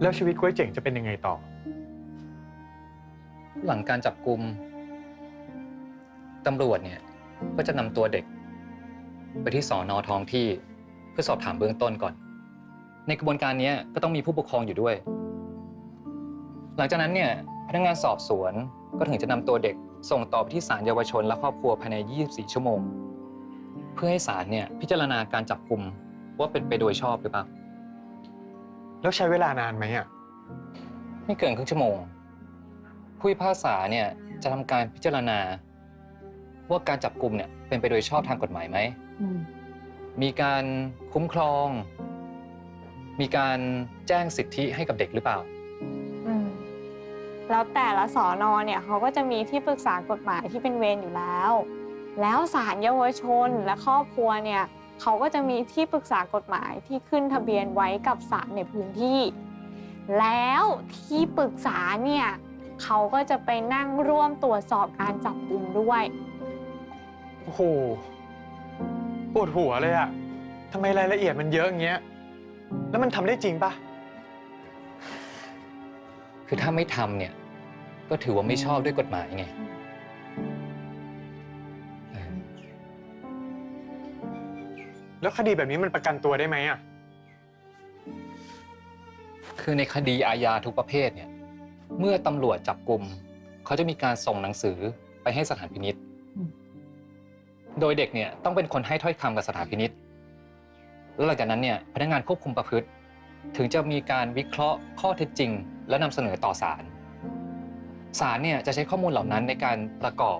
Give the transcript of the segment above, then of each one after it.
แล้วชีวิตกล้วยเจ๋งจะเป็นยังไงต่อ หลังการจับกลุ่มตำรวจเนี่ยก็จะนำตัวเด็ก ไปที่สอนอท้องที่เพื่อสอบถามเบื้องต้นก่อน ในกระบวนการนี้ก็ต้องมีผู้ปกครองอยู่ด้วย หลังจากนั้นเนี่ยพนักงานสอบสวนก็ถึงจะนำตัวเด็กส่งต่อไปที่ศาลเยาวชนและครอบครัวภายใน 24 ชั่วโมง เพื่อให้ศาลเนี่ยพิจารณาการจับกลุ่มว่าเป็นไปโดยชอบหรือเปล่า แล้วใช้เวลานานไหมอะ ไม่เกินครึ่งชั่วโมง ผู้พิพากษาเนี่ยจะทำการพิจารณา ว่าการจับกลุ่มเนี่ยเป็นไปโดยชอบทางกฎหมายไหมมีการคุ้มครอง มีการแจ้งสิทธิให้กับเด็กหรือเปล่า อืม แล้วแต่ละสอนอเนี่ยเขาก็จะมีที่ปรึกษากฎหมายที่เป็นเวรอยู่แล้ว แล้วศาลเยาวชนและครอบครัวเนี่ย เขาก็จะมีที่ปรึกษากฎหมายที่ขึ้นทะเบียนไว้กับศาลในพื้นที่ แล้วที่ปรึกษาเนี่ยเขาก็จะไปนั่งร่วมตรวจสอบการจับกลุ่มด้วยโอ้โหปวดหัวเลยอะทำไมรายละเอียดมันเยอะอย่างเงี้ย แล้วมันทำได้จริงปะคือถ้าไม่ทำเนี่ย ก็ถือว่าไม่ชอบด้วยกฎหมายไง แล้วคดีแบบนี้มันประกันตัวได้ไหมอะคือในคดีอาญาทุกประเภทเนี่ย เมื่อตำรวจจับกลุ่มเขาจะมีการส่งหนังสือไปให้สถานพินิษอืมโดยเด็กเนี่ยต้องเป็นคนให้ถ้อยคำกับสถานพินิษแล้วหลังจากนั้นเนี่ยพนักงานควบคุมประพฤติ ถึงจะมีการวิเคราะห์ข้อเท็จจริง และนำเสนอต่อศาลศาลเนี่ยจะใช้ข้อมูลเหล่านั้นในการประกอบ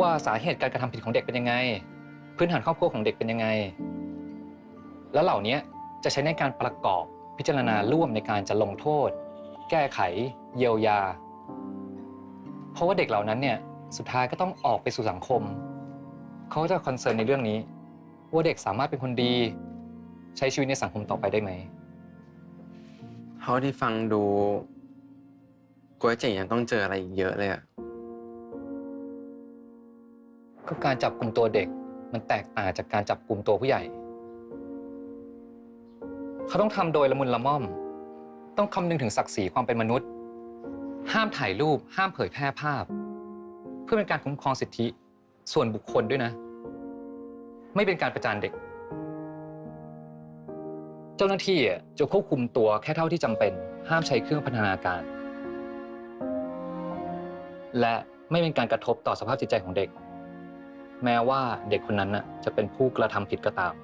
ว่าสาเหตุการกระทำผิดของเด็กเป็นยังไง พื้นฐานครอบครัวของเด็กเป็นยังไง แล้วเหล่านี้จะใช้ในการประกอบพิจารณาร่วมในการจะลงโทษ แก้ไข เยียวยา เพราะว่าเด็กเหล่านั้นเนี่ยสุดท้ายก็ต้องออกไปสู่สังคม เขาจะคอนเซิร์นในเรื่องนี้ ว่าเด็กสามารถเป็นคนดี ใช้ชีวิตในสังคมต่อไปได้ไหมเท่าที่ฟังดูกล้วยเจ๋งยังต้องเจออะไรอีกเยอะเลยอะก็การจับกลุ่มตัวเด็กมันแตกต่างจากการจับกลุ่มตัวผู้ใหญ่ เขาต้องทำโดยละมุนละม่อม ต้องคำนึงถึงศักดิ์ศรีความเป็นมนุษย์ ห้ามถ่ายรูป ห้ามเผยแพร่ภาพ เพื่อเป็นการคุ้มครองสิทธิ ส่วนบุคคลด้วยนะ ไม่เป็นการประจานเด็ก เจ้าหน้าที่อะจะควบคุมตัวแค่เท่าที่จำเป็น ห้ามใช้เครื่องพันธนาการ และไม่เป็นการกระทบต่อสภาพจิตใจของเด็ก แม้ว่าเด็กคนนั้นน่ะจะเป็นผู้กระทำผิดก็ตาม